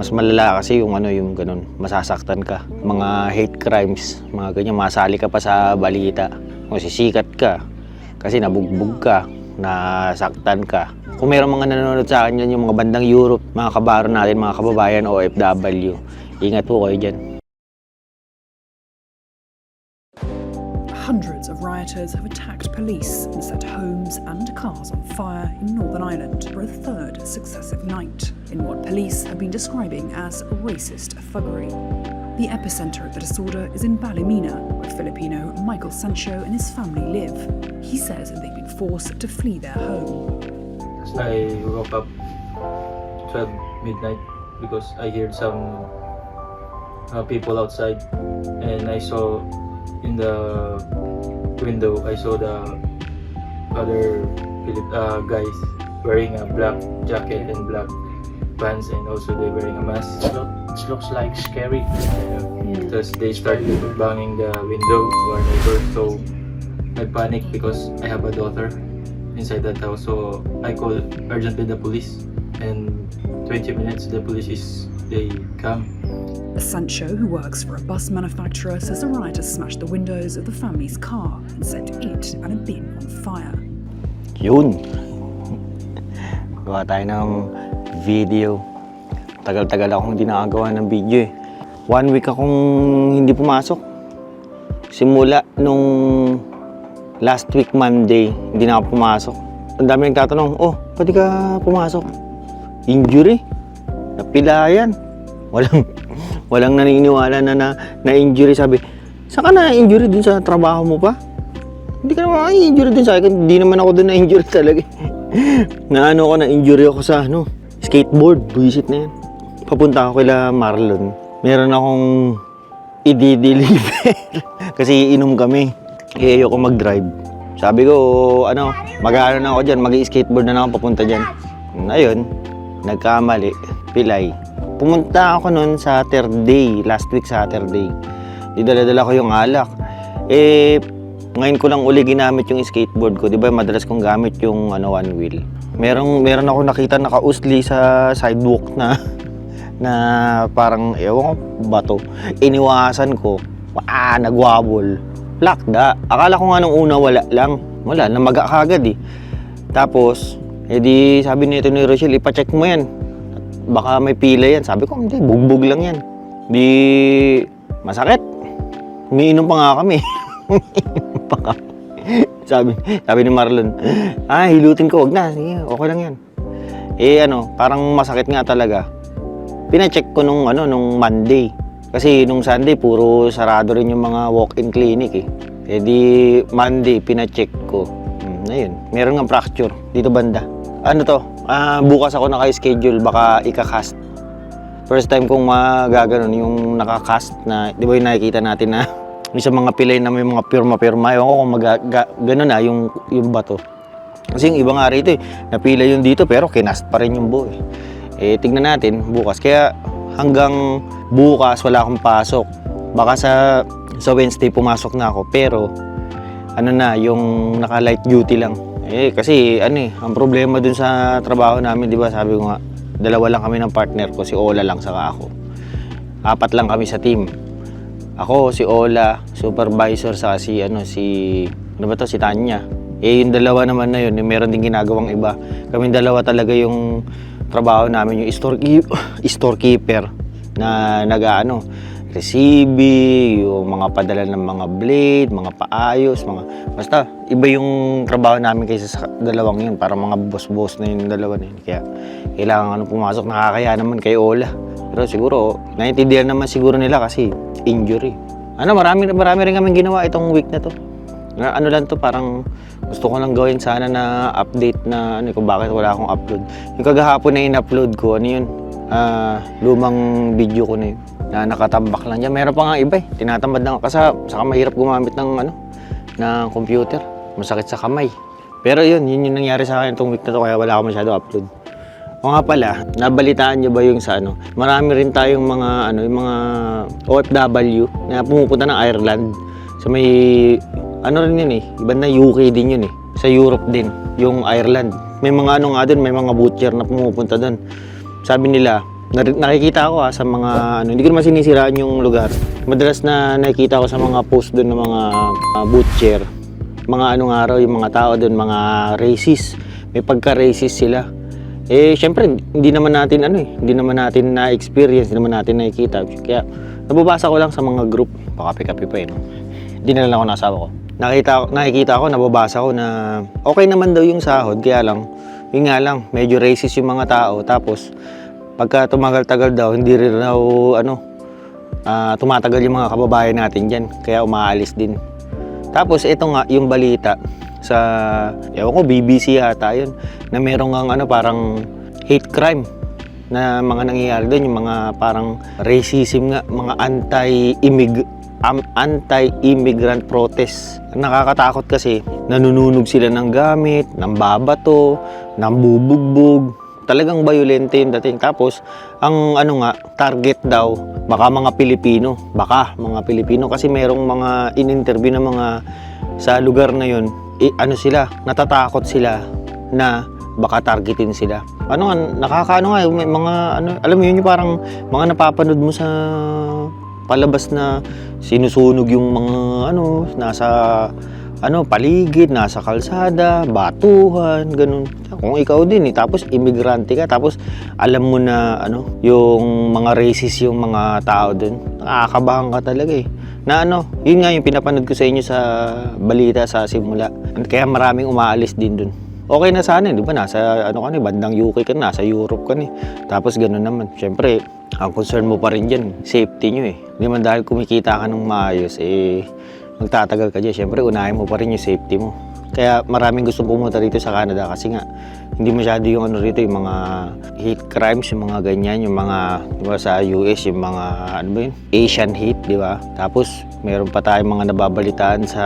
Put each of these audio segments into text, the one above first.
Mas malala kasi yung ano yung ganun, masasaktan ka. Mga hate crimes, mga ganyan, masali ka pa sa balita. Kung sisikat ka, kasi nabugbog ka, nasaktan ka. Kung meron mga nanonood sa akin yan, yung mga bandang Europe, mga kabaro natin, mga kababayan, OFW, ingat po kayo dyan. Hundreds of rioters have attacked police and set homes and cars on fire in Northern Ireland for a third successive night, in what police have been describing as racist thuggery. The epicenter of the disorder is in Ballymena, where Filipino Michael Sancho and his family live. He says they've been forced to flee their home. I woke up 12 midnight because I heard some uh, people outside and I saw in the window I saw the other Philip uh, guys wearing a black jacket and black pants and also they wearing a mask. It, look, it looks like scary because they started banging the window to our neighbor so I panicked because I have a daughter inside that house. So I called urgently the police, and 20 minutes the police is they come. Sancho, who works for a bus manufacturer, says the rioters smashed the windows of the family's car and set it and a bin on fire. Yun. Gawa tayo ng video. Tagal-tagal akong hindi nakagawa ng video eh. One week akong hindi pumasok. Simula nung last week Monday, hindi na ako pumasok. Ang dami nagtatanong, oh, pwede ka pumasok? Injury? Napilayan? Walang, walang naniniwala na na, na injury. Sabi, saan ka na injury dun sa trabaho mo pa? Hindi ka naman injury din sa akin. Hindi naman ako doon na injury talaga. na ano ako na injury ako sa ano, skateboard. Buisit na yan. Papunta ako kila Marlon. Meron akong i-deliver. Kasi inom kami. Eh, ayoko mag-drive. Sabi ko, ano, mag-ano na ako dyan, mag-skateboard na ako papunta dyan. Ayun, nagkamali, pilay. Pumunta ako noon Saturday, last week Saturday. Didala-dala ko yung alak. Eh, ngayon ko lang uli ginamit yung skateboard ko. Di ba madalas kong gamit yung ano, one wheel. Merong, meron ako nakita nakausli sa sidewalk na na parang, ewan ko, bato. Iniwasan ko, ah, nagwabol. Lakda. Akala ko nga nung una wala lang. Wala, namaga kagad eh. Tapos, edi sabi nito ni Rochelle, ipacheck mo yan. Baka may pila yan. Sabi ko, hindi, bugbog lang yan. Di, masakit. Umiinom pa nga kami. Pa kami. sabi, sabi ni Marlon, ah, hilutin ko, wag na. Sige, okay lang yan. Eh ano, parang masakit nga talaga. Pina-check ko nung ano nung Monday. Kasi nung Sunday puro sarado rin yung mga walk-in clinic eh. Eh di Monday pina-check ko. Hmm, ayun, meron nga fracture dito banda. Ano to? Ah, bukas ako naka-schedule baka ika-cast. First time kong magaganon yung naka-cast na, di ba yung nakikita natin na yung sa mga pilay na may mga pirma-pirma. Ewan ko kung mag ganun na yung, yung bato. Kasi yung iba nga rito eh, napila yun dito pero kinast pa rin yung buo eh. Eh, tignan natin bukas. Kaya hanggang bukas wala akong pasok. Baka sa, sa Wednesday pumasok na ako. Pero, ano na, yung naka-light duty lang. Eh, kasi ano eh, ang problema dun sa trabaho namin, di ba, sabi ko nga, dalawa lang kami ng partner ko, si Ola lang saka ako. Apat lang kami sa team. Ako, si Ola, supervisor sa si ano si ano ba to si Tanya. Eh yung dalawa naman na yun, yung meron din ginagawang iba. Kami dalawa talaga yung trabaho namin yung store storekeeper na nag-ano receiving, yung mga padala ng mga blade, mga paayos, mga basta iba yung trabaho namin kaysa sa dalawang yun, para mga boss-boss na yung dalawa na yun. Kaya kailangan ano pumasok, nakakaya naman kay Ola. Pero siguro, naiintindihan naman siguro nila kasi injury. Ano, marami, marami rin kami ginawa itong week na to. Ano lang to, parang gusto ko lang gawin sana na update na ano kung bakit wala akong upload. Yung kagahapon na in-upload ko, ano yun, ah, lumang video ko na yun, na nakatambak lang dyan. Meron pa nga iba eh, tinatamad lang kasi saka mahirap gumamit ng ano, ng computer. Masakit sa kamay. Pero yun, yun yung nangyari sa akin itong week na to kaya wala ako masyado upload. O nga pala, nabalitaan niyo ba yung sa ano? Marami rin tayong mga ano, yung mga OFW na pumupunta ng Ireland. So may ano rin yun eh, iba na UK din yun eh. Sa Europe din, yung Ireland. May mga ano nga doon, may mga butcher na pumupunta doon. Sabi nila, nakikita ko ah, sa mga ano, hindi ko naman sinisiraan yung lugar. Madalas na nakikita ko sa mga post doon ng mga uh, butcher. Mga anong araw, yung mga tao doon, mga racist. May pagka-racist sila. Eh, syempre, hindi naman natin ano eh, hindi naman natin na-experience, hindi naman natin nakikita. Kaya, nababasa ko lang sa mga group. Pakapi-kapi pa eh, no? Hindi na lang ako nasawa ko. Nakita, nakikita ko, nababasa ko na okay naman daw yung sahod, kaya lang, yun nga lang, medyo racist yung mga tao. Tapos, pagka tumagal-tagal daw, hindi rin daw, ano, ah, tumatagal yung mga kababayan natin dyan. Kaya umaalis din. Tapos, ito nga, yung balita sa, ewan ko, BBC yata yun, na merong ang ano, parang hate crime na mga nangyayari doon, yung mga parang racism nga, mga anti-immig am- anti-immigrant protest. Nakakatakot kasi nanununog sila ng gamit, ng babato, ng bubugbog. Talagang violente yung dating. Tapos, ang ano nga, target daw, baka mga Pilipino. Baka mga Pilipino. Kasi merong mga in-interview na mga sa lugar na yun, eh, ano sila, natatakot sila na baka targetin sila. Ano nga, nakakaano nga, may mga, ano, alam mo yun, yung parang mga napapanood mo sa palabas na sinusunog yung mga ano, nasa ano, paligid, nasa kalsada, batuhan, ganun. Kung ikaw din eh, tapos imigrante ka, tapos alam mo na ano, yung mga racist yung mga tao dun, nakakabahan ka talaga eh. Na ano, yun nga yung pinapanood ko sa inyo sa balita sa simula. Kaya maraming umaalis din dun. Okay na sana, di ba? Nasa ano ka ni, bandang UK ka, nasa Europe ka ni. Tapos ganun naman. Siyempre, ang concern mo pa rin dyan, safety nyo eh. Hindi man dahil kumikita ka ng maayos, eh, magtatagal ka dyan. Siyempre, unahin mo pa rin yung safety mo. Kaya maraming gustong pumunta rito sa Canada kasi nga, hindi masyado yung ano rito, yung mga hate crimes, yung mga ganyan, yung mga, di ba sa US, yung mga, ano ba yun, Asian hate, di ba? Tapos, meron pa tayong mga nababalitaan sa,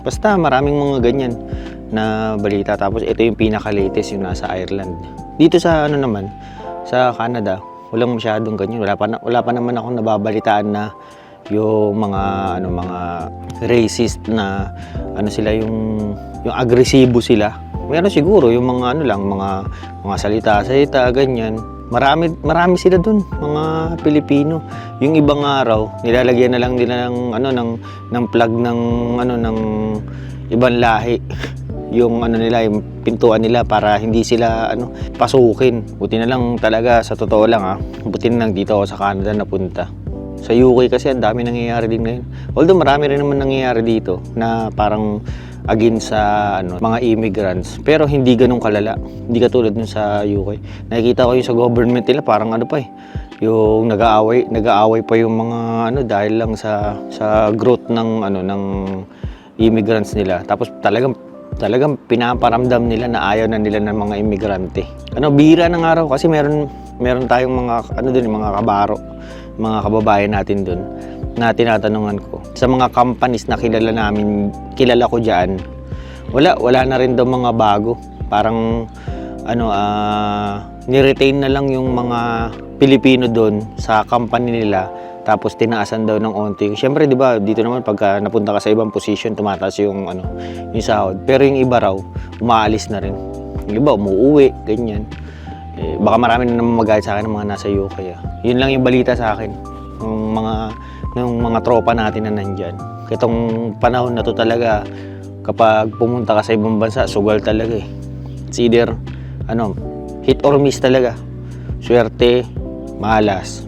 basta maraming mga ganyan na balita. Tapos, ito yung pinaka-latest, yung nasa Ireland. Dito sa, ano naman, sa Canada, walang masyadong ganyan. Wala pa, na, wala pa naman akong nababalitaan na yung mga ano mga racist na ano sila yung yung agresibo sila. Meron siguro yung mga ano lang mga mga salita-salita ganyan. Marami marami sila doon, mga Pilipino. Yung ibang araw, nilalagyan na lang nila ng ano ng ng plug ng ano ng ibang lahi. yung ano nila, yung pintuan nila para hindi sila ano pasukin. Buti na lang talaga sa totoo lang ah. Buti na lang dito ako sa Canada napunta. Sa UK kasi ang dami nangyayari din ngayon. Although marami rin naman nangyayari dito na parang against sa ano, mga immigrants. Pero hindi ganun kalala. Hindi katulad nun sa UK. Nakikita ko yung sa government nila parang ano pa eh. Yung nag-aaway, nag-aaway pa yung mga ano dahil lang sa sa growth ng ano ng immigrants nila. Tapos talagang talagang pinaparamdam nila na ayaw na nila ng mga imigrante. Ano, bira ng araw kasi meron meron tayong mga ano dun, mga kabaro, mga kababayan natin dun na tinatanungan ko. Sa mga companies na kilala namin, kilala ko diyan, wala wala na rin daw mga bago. Parang ano ah ni-retain na lang yung mga Pilipino doon sa company nila tapos tinaasan daw ng onti. Siyempre, 'di ba, dito naman pagka napunta ka sa ibang position, tumataas yung ano, yung sahod. Pero yung iba raw, umaalis na rin. Yung iba umuuwi, ganyan. Eh, baka marami na naman magalit sa akin ng mga nasa UK. Ah. Yun lang yung balita sa akin. Ng mga ng mga tropa natin na nandyan. Itong panahon na to talaga, kapag pumunta ka sa ibang bansa, sugal talaga eh. It's either, ano, hit or miss talaga. Swerte, malas.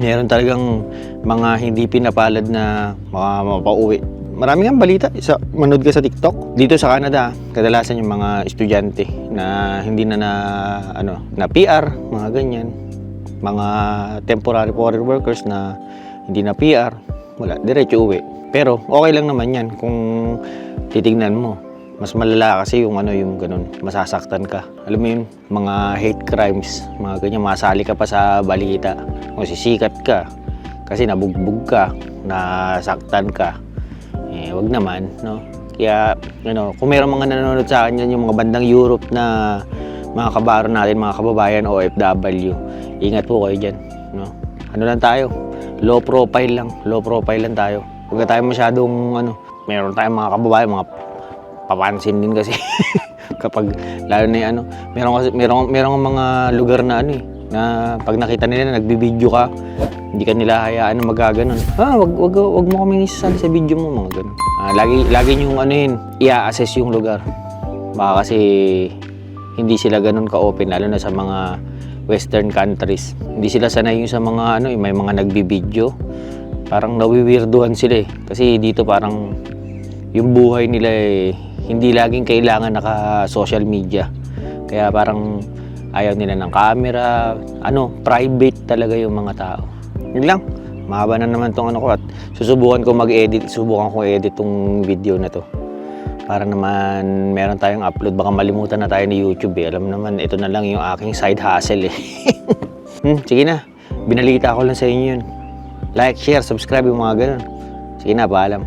Meron talagang mga hindi pinapalad na mga mapauwi. Marami nga balita. Sa, manood ka sa TikTok. Dito sa Canada, kadalasan yung mga estudyante na hindi na na, ano, na PR, mga ganyan. Mga temporary foreign workers na hindi na PR, wala, diretso uwi. Pero okay lang naman yan kung titignan mo. Mas malala kasi yung ano yung ganun, masasaktan ka. Alam mo yun, mga hate crimes, mga ganyan, masali ka pa sa balita. O sisikat ka, kasi nabugbog ka, nasaktan ka. Eh, wag naman, no? Kaya, ano, kung meron mga nanonood sa akin yan, yung mga bandang Europe na mga kabaro natin, mga kababayan OFW, ingat po kayo dyan, no? Ano lang tayo, low profile lang, low profile lang tayo. Huwag na tayo masyadong, ano, meron tayong mga kababayan, mga papansin din kasi kapag lalo na yung ano meron kasi meron meron mga lugar na ano eh Na pag nakita nila nagbibideo ka, hindi ka nila hayaan na magaganon. Ah, wag, wag, wag mo kaming isasali sa video mo, mga ganun. Ah, lagi, lagi nyo ano yun, i-assess yung lugar. Baka kasi hindi sila ganun ka-open, lalo na sa mga western countries. Hindi sila sanay yung sa mga ano, yung may mga nagbibideo. Parang nawiwirduhan sila eh. Kasi dito parang yung buhay nila eh, hindi laging kailangan naka social media. Kaya parang ayaw nila ng camera, ano, private talaga yung mga tao. Yun lang. Mahaba na naman tong ano ko at susubukan ko mag-edit, subukan ko edit tong video na to. Para naman meron tayong upload, baka malimutan na tayo ni YouTube eh. Alam naman, ito na lang yung aking side hustle eh. hmm, sige na, binalita ko lang sa inyo yun. Like, share, subscribe yung mga ganun. Sige na, paalam.